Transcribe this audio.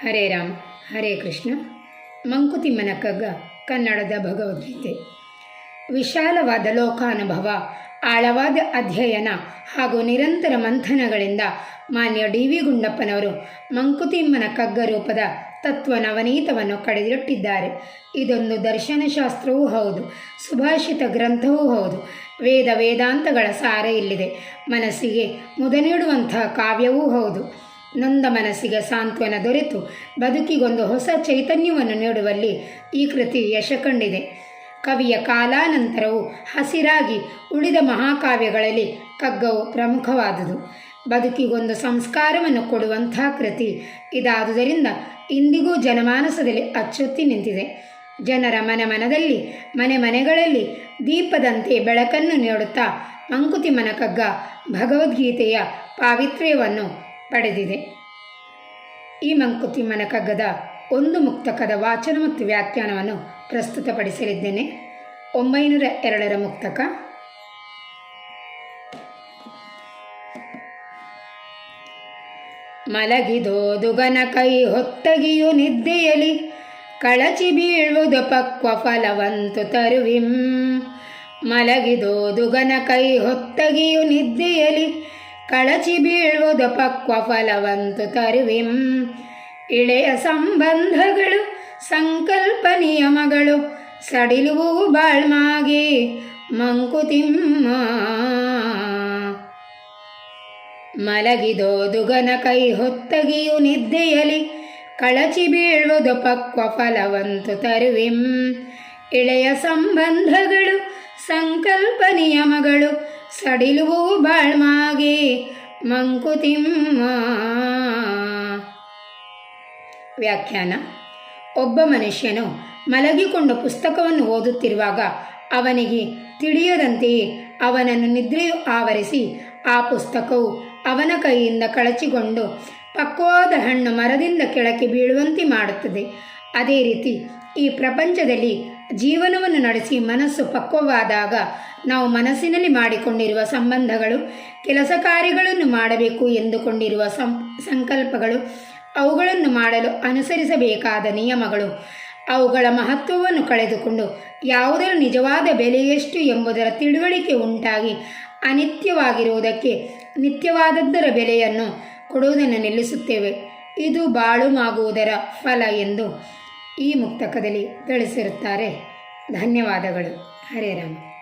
ಹರೇ ರಾಮ್, ಹರೇ ಕೃಷ್ಣ. ಮಂಕುತಿಮ್ಮನ ಕಗ್ಗ ಕನ್ನಡದ ಭಗವದ್ಗೀತೆ. ವಿಶಾಲವಾದ ಲೋಕಾನುಭವ, ಆಳವಾದ ಅಧ್ಯಯನ ಹಾಗೂ ನಿರಂತರ ಮಂಥನಗಳಿಂದ ಮಾನ್ಯ ಡಿ ವಿ ಗುಂಡಪ್ಪನವರು ಮಂಕುತಿಮ್ಮನ ಕಗ್ಗ ರೂಪದ ತತ್ವ ನವನೀತವನ್ನು ಕಡಿದಿಟ್ಟಿದ್ದಾರೆ ಇದೊಂದು ದರ್ಶನಶಾಸ್ತ್ರವೂ ಹೌದು, ಸುಭಾಷಿತ ಗ್ರಂಥವೂ ಹೌದು. ವೇದ ವೇದಾಂತಗಳ ಸಾರ ಇಲ್ಲಿದೆ. ಮನಸ್ಸಿಗೆ ಮುದ ನೀಡುವಂತಹ ಕಾವ್ಯವೂ ಹೌದು. ನೊಂದ ಮನಸ್ಸಿಗೆ ಸಾಂತ್ವನ ದೊರೆತು. ಬದುಕಿಗೊಂದು ಹೊಸ ಚೈತನ್ಯವನ್ನು ನೀಡುವಲ್ಲಿ ಈ ಕೃತಿ ಯಶ ಕಂಡಿದೆ ಕವಿಯ ಕಾಲಾನಂತರವು ಹಸಿರಾಗಿ ಉಳಿದ ಮಹಾಕಾವ್ಯಗಳಲ್ಲಿ ಕಗ್ಗವು ಪ್ರಮುಖವಾದುದು. ಬದುಕಿಗೊಂದು ಸಂಸ್ಕಾರವನ್ನು ಕೊಡುವಂಥ ಕೃತಿ ಇದಾದುದರಿಂದ ಇಂದಿಗೂ ಜನಮಾನಸದಲ್ಲಿ ಅಚ್ಚೊತ್ತಿ ನಿಂತಿದೆ. ಜನರ ಮನಮನದಲ್ಲಿ ಮನೆ ಮನೆಗಳಲ್ಲಿ ದೀಪದಂತೆ ಬೆಳಕನ್ನು ನೀಡುತ್ತಾ, ಮಂಕುತಿಮ್ಮನ ಕಗ್ಗ ಭಗವದ್ಗೀತೆಯ ಪಾವಿತ್ರ್ಯವನ್ನು ಪಡೆದಿದೆ. ಈ ಮಂಕುತಿಮ್ಮನ ಕಗ್ಗದ ಒಂದು ಮುಕ್ತಕದ ವಾಚನ ಮತ್ತು ವ್ಯಾಖ್ಯಾನವನ್ನು ಪ್ರಸ್ತುತಪಡಿಸಲಿದ್ದೇನೆ. ಒಂಬೈನೂರ ಎರಡರ ಮುಕ್ತಕ. ಮಲಗಿದೋದುಗನ ಕೈ ಹೊತ್ತಗಿಯು ನಿದ್ದೆಯಲಿ, ಕಳಚಿ ಬೀಳುವುದು ಪಕ್ವ ಫಲವಂತು ತರುವಿಂ. ಮಲಗಿದೋದುಗನ ಕೈ ಹೊತ್ತಗಿಯು ನಿದ್ದೆಯಲಿ ಕಳಚಿ ಬೀಳುವುದು ಪಕ್ವ ಫಲವಂತು ತರುವಿಂ. ಇಳೆಯ ಸಂಬಂಧಗಳು, ಸಂಕಲ್ಪ ನಿಯಮಗಳು, ಸಡಿಲುವು ಬಾಳ್ಮಾಗಿ, ಮಂಕುತಿಮ್ಮ. ಮಲಗಿದೋದುಗನ ಕೈ ಹೊತ್ತಗಿಯು ನಿದ್ದೆಯಲಿ, ಕಳಚಿ ಬೀಳುವುದು ಪಕ್ವ ಫಲವಂತು ತರುವಿಂ. ಇಳೆಯ ಸಂಬಂಧಗಳು, ಸಂಕಲ್ಪ ನಿಯಮಗಳು ಸಡಿಲುವು ಬಾಳ್ಮಾಗೆ ಮಂಕುತಿಮ್ಮ. ವ್ಯಾಖ್ಯಾನ. ಒಬ್ಬ ಮನುಷ್ಯನು ಮಲಗಿಕೊಂಡ ಪುಸ್ತಕವನ್ನು ಓದುತ್ತಿರುವಾಗ ಅವನಿಗೆ ತಿಳಿಯದಂತೆಯೇ ಅವನನ್ನು ನಿದ್ರೆಯು ಆವರಿಸಿ ಆ ಪುಸ್ತಕವು ಅವನ ಕೈಯಿಂದ ಕಳಚಿಕೊಂಡು ಪಕ್ವವಾದ ಹಣ್ಣು ಮರದಿಂದ ಕೆಳಕ್ಕೆ ಬೀಳುವಂತೆ ಮಾಡುತ್ತದೆ. ಅದೇ ರೀತಿ ಈ ಪ್ರಪಂಚದಲ್ಲಿ ಜೀವನವನ್ನು ನಡೆಸಿ ಮನಸ್ಸು ಪಕ್ವವಾದಾಗ ನಾವು ಮನಸ್ಸಿನಲ್ಲಿ ಮಾಡಿಕೊಂಡಿರುವ ಸಂಬಂಧಗಳು, ಕೆಲಸ ಕಾರ್ಯಗಳನ್ನು ಮಾಡಬೇಕು ಎಂದುಕೊಂಡಿರುವ ಸಂ, ಸಂಕಲ್ಪಗಳು, ಅವುಗಳನ್ನು ಮಾಡಲು ಅನುಸರಿಸಬೇಕಾದ ನಿಯಮಗಳು, ಅವುಗಳ ಮಹತ್ವವನ್ನು ಕಳೆದುಕೊಂಡು ಯಾವುದರ ನಿಜವಾದ ಬೆಲೆ ಎಷ್ಟು ಎಂಬುದರ ತಿಳುವಳಿಕೆ ಉಂಟಾಗಿ ಅನಿತ್ಯವಾಗಿರುವುದಕ್ಕೆ ನಿತ್ಯವಾದದ್ದರ ಬೆಲೆಯನ್ನು ಕೊಡುವುದನ್ನು ನಿಲ್ಲಿಸುತ್ತೇವೆ. ಇದು ಬಾಳುಮಾಗುವುದರ ಫಲ ಎಂದು ಈ ಮುಕ್ತಕದಲ್ಲಿ ತಿಳಿಸಿರುತ್ತಾರೆ. ಧನ್ಯವಾದಗಳು. ಹರೇ ರಾಮ.